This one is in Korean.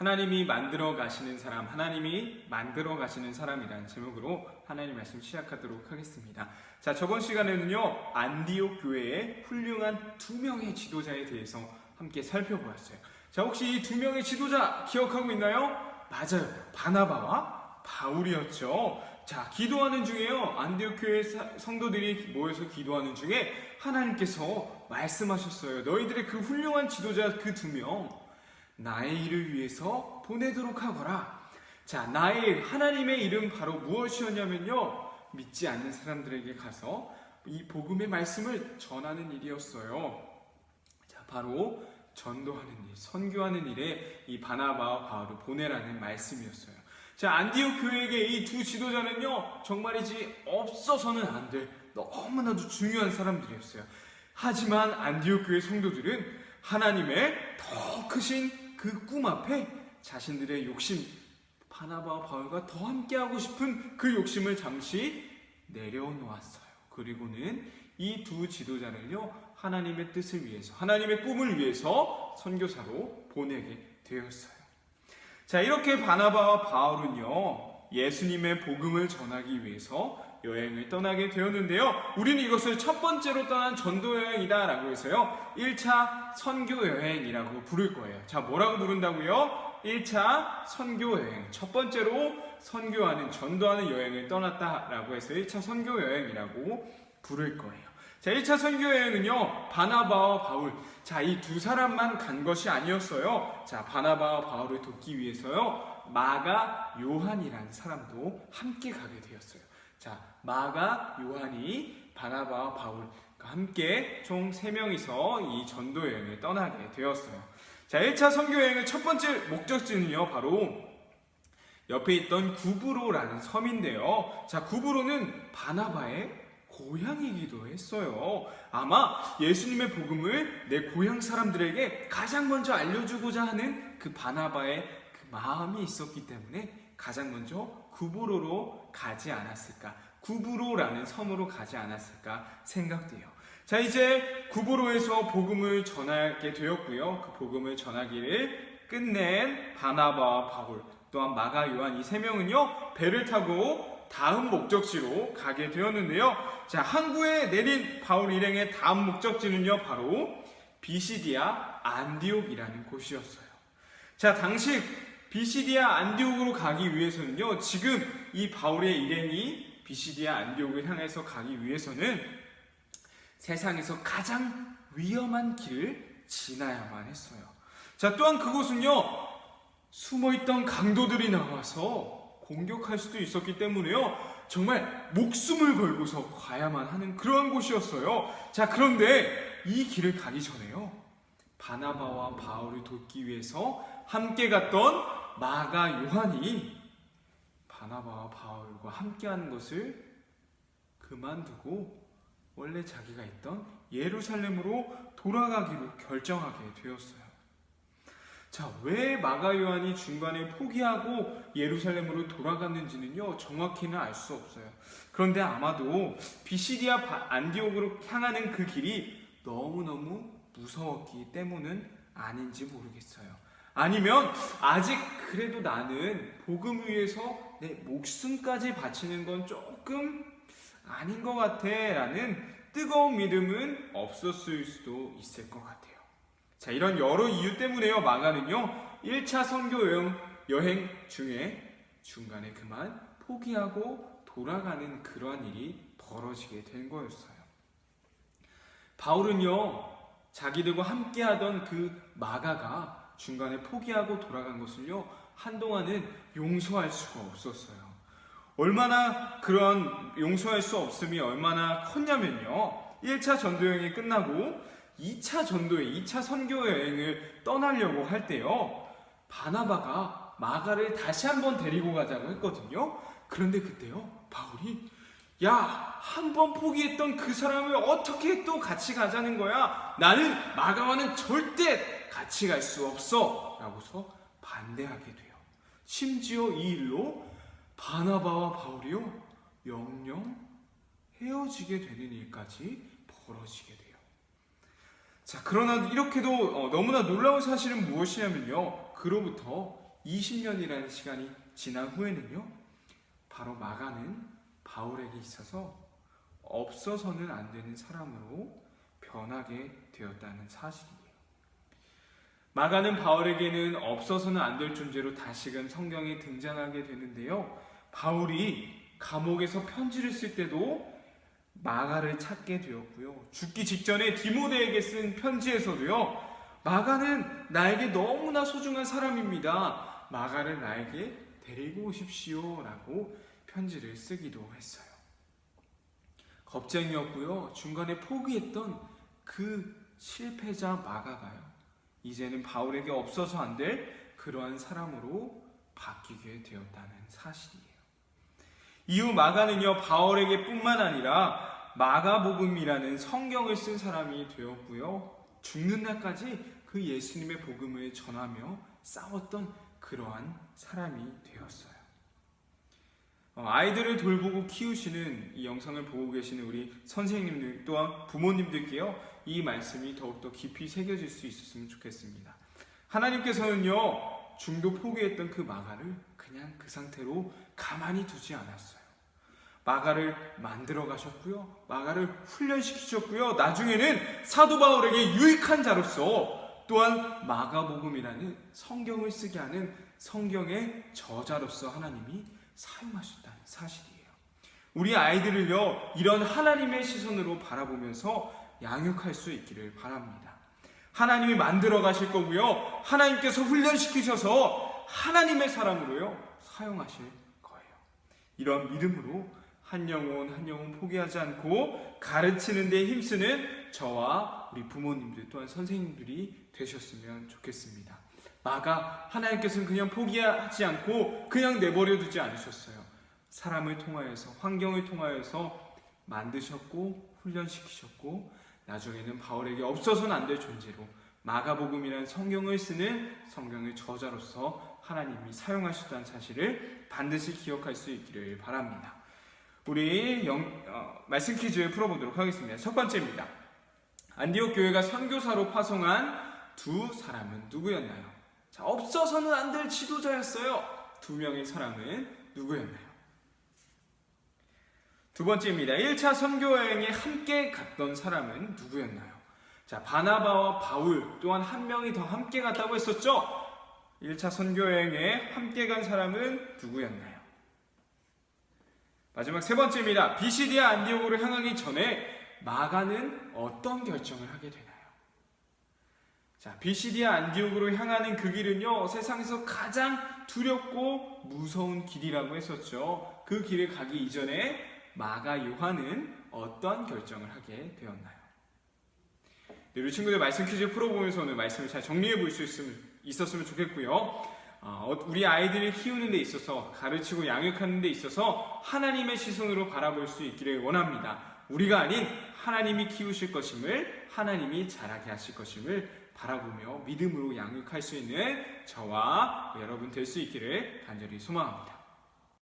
하나님이 만들어 가시는 사람, 하나님이 만들어 가시는 사람이라는 제목으로 하나님 말씀 시작하도록 하겠습니다. 자, 저번 시간에는요, 안디옥 교회의 훌륭한 두 명의 지도자에 대해서 함께 살펴보았어요. 자, 혹시 이 두 명의 지도자 기억하고 있나요? 맞아요. 바나바와 바울이었죠. 자, 기도하는 중에요. 안디옥 교회 사- 성도들이 모여서 기도하는 중에 하나님께서 말씀하셨어요. 너희들의 그 훌륭한 지도자 그 두 명, 나의 일을 위해서 보내도록 하거라. 자, 나의 하나님의 이름 바로 무엇이었냐면요. 믿지 않는 사람들에게 가서 이 복음의 말씀을 전하는 일이었어요. 자, 바로 전도하는 일, 선교하는 일에 이 바나바와 바울을 보내라는 말씀이었어요. 자, 안디옥 교회에게 이 두 지도자는요, 정말이지 없어서는 안 될 너무나도 중요한 사람들이었어요. 하지만 안디옥 교회 성도들은 하나님의 더 크신 그 꿈 앞에 자신들의 욕심, 바나바와 바울과 더 함께하고 싶은 그 욕심을 잠시 내려놓았어요. 그리고는 이 두 지도자를요, 하나님의 뜻을 위해서, 하나님의 꿈을 위해서 선교사로 보내게 되었어요. 자, 이렇게 바나바와 바울은요, 예수님의 복음을 전하기 위해서 여행을 떠나게 되었는데요. 우리는 이것을 첫 번째로 떠난 전도 여행이다 라고 해서요. 1차 선교 여행이라고 부를 거예요. 자, 뭐라고 부른다고요? 1차 선교 여행. 첫 번째로 선교하는 전도하는 여행을 떠났다 라고 해서 1차 선교 여행이라고 부를 거예요. 자, 1차 선교 여행은요. 바나바와 바울. 자, 이 두 사람만 간 것이 아니었어요. 자, 바나바와 바울을 돕기 위해서요. 마가 요한이라는 사람도 함께 가게 되었어요. 자, 마가 요한이 바나바와 바울과 함께 총 3명이서 이 전도 여행을 떠나게 되었어요. 자, 1차 선교 여행의 첫 번째 목적지는요, 바로 옆에 있던 구브로라는 섬인데요. 자, 구브로는 바나바의 고향이기도 했어요. 아마 예수님의 복음을 내 고향 사람들에게 가장 먼저 알려주고자 하는 그 바나바의 그 마음이 있었기 때문에 가장 먼저 구브로로 가지 않았을까. 구브로라는 섬으로 가지 않았을까 생각돼요. 자, 이제 구브로에서 복음을 전하게 되었고요. 그 복음을 전하기를 끝낸 바나바와 바울, 또한 마가 요한 이 세 명은요, 배를 타고 다음 목적지로 가게 되었는데요. 자, 항구에 내린 바울 일행의 다음 목적지는요, 바로 비시디아 안디옥이라는 곳이었어요. 자, 당시 비시디아 안디옥으로 가기 위해서는요, 지금 이 바울의 일행이 비시디아 안디옥을 향해서 가기 위해서는 세상에서 가장 위험한 길을 지나야만 했어요. 자, 또한 그곳은요, 숨어있던 강도들이 나와서 공격할 수도 있었기 때문에요, 정말 목숨을 걸고서 가야만 하는 그러한 곳이었어요. 자, 그런데 이 길을 가기 전에요, 바나바와 바울을 돕기 위해서 함께 갔던 마가 요한이 바나바와 바울과 함께하는 것을 그만두고 원래 자기가 있던 예루살렘으로 돌아가기로 결정하게 되었어요. 자, 왜 마가 요한이 중간에 포기하고 예루살렘으로 돌아갔는지는요, 정확히는 알 수 없어요. 그런데 아마도 비시디아 바- 안디옥으로 향하는 그 길이 너무너무 무서웠기 때문은 아닌지 모르겠어요. 아니면 아직 그래도 나는 복음 위해서 내 목숨까지 바치는 건 조금 아닌 것 같아 라는 뜨거운 믿음은 없었을 수도 있을 것 같아요. 자, 이런 여러 이유 때문에요, 마가는요, 1차 선교 여행, 여행 중에 중간에 그만 포기하고 돌아가는 그러한 일이 벌어지게 된 거였어요. 바울은요, 자기들과 함께 하던 그 마가가 중간에 포기하고 돌아간 것을요, 한동안은 용서할 수가 없었어요. 얼마나 그런 용서할 수 없음이 얼마나 컸냐면요. 1차 전도여행이 끝나고 2차 전도여 2차 선교 여행을 떠나려고 할 때요. 바나바가 마가를 다시 한번 데리고 가자고 했거든요. 그런데 그때요. 바울이 야, 한 번 포기했던 그 사람을 어떻게 또 같이 가자는 거야? 나는 마가와는 절대 같이 갈 수 없어. 라고서 반대하게 돼요. 심지어 이 일로 바나바와 바울이요, 영영 헤어지게 되는 일까지 벌어지게 돼요. 자, 그러나 이렇게도 어, 너무나 놀라운 사실은 무엇이냐면요. 그로부터 20년이라는 시간이 지난 후에는요, 바로 마가는 바울에게 있어서 없어서는 안 되는 사람으로 변하게 되었다는 사실이에요. 마가는 바울에게는 없어서는 안 될 존재로 다시금 성경에 등장하게 되는데요. 바울이 감옥에서 편지를 쓸 때도 마가를 찾게 되었고요. 죽기 직전에 디모데에게 쓴 편지에서도요. 마가는 나에게 너무나 소중한 사람입니다. 마가를 나에게 데리고 오십시오. 라고 편지를 쓰기도 했어요. 겁쟁이였고요. 중간에 포기했던 그 실패자 마가가요. 이제는 바울에게 없어서 안 될 그러한 사람으로 바뀌게 되었다는 사실이에요. 이후 마가는요, 바울에게 뿐만 아니라 마가복음이라는 성경을 쓴 사람이 되었고요. 죽는 날까지 그 예수님의 복음을 전하며 싸웠던 그러한 사람이 되었어요. 어, 아이들을 돌보고 키우시는 이 영상을 보고 계시는 우리 선생님들 또한 부모님들께요, 이 말씀이 더욱더 깊이 새겨질 수 있었으면 좋겠습니다. 하나님께서는요, 중도 포기했던 그 마가를 그냥 그 상태로 가만히 두지 않았어요. 마가를 만들어 가셨고요. 마가를 훈련시키셨고요. 나중에는 사도 바울에게 유익한 자로서 또한 마가복음이라는 성경을 쓰게 하는 성경의 저자로서 하나님이 사용하셨다는 사실이에요. 우리 아이들을요, 이런 하나님의 시선으로 바라보면서 양육할 수 있기를 바랍니다. 하나님이 만들어 가실 거고요. 하나님께서 훈련시키셔서 하나님의 사람으로요, 사용하실 거예요. 이런 믿음으로 한 영혼 한 영혼 포기하지 않고 가르치는 데 힘쓰는 저와 우리 부모님들 또한 선생님들이 되셨으면 좋겠습니다. 마가 하나님께서는 그냥 포기하지 않고 그냥 내버려 두지 않으셨어요. 사람을 통하여서 환경을 통하여서 만드셨고 훈련시키셨고 나중에는 바울에게 없어서는 안 될 존재로 마가복음이라는 성경을 쓰는 성경의 저자로서 하나님이 사용하셨다는 사실을 반드시 기억할 수 있기를 바랍니다. 우리 영, 어, 말씀 퀴즈 풀어보도록 하겠습니다. 첫 번째입니다. 안디옥 교회가 선교사로 파송한 두 사람은 누구였나요? 자, 없어서는 안 될 지도자였어요. 두 명의 사람은 누구였나요? 두 번째입니다. 1차 선교 여행에 함께 갔던 사람은 누구였나요? 자, 바나바와 바울 또한 한 명이 더 함께 갔다고 했었죠? 1차 선교 여행에 함께 간 사람은 누구였나요? 마지막 세 번째입니다. 비시디아 안디옥으로 향하기 전에 마가는 어떤 결정을 하게 되나요? 자, 비시디아 안디옥으로 향하는 그 길은요, 세상에서 가장 두렵고 무서운 길이라고 했었죠. 그 길을 가기 이전에 마가 요한은 어떤 결정을 하게 되었나요? 네, 우리 친구들 말씀 퀴즈 풀어보면서 오늘 말씀을 잘 정리해 볼 수 있었으면 좋겠고요. 어, 우리 아이들을 키우는 데 있어서 가르치고 양육하는 데 있어서 하나님의 시선으로 바라볼 수 있기를 원합니다. 우리가 아닌 하나님이 키우실 것임을 하나님이 자라게 하실 것임을 바라보며 믿음으로 양육할 수 있는 저와 여러분 될 수 있기를 간절히 소망합니다.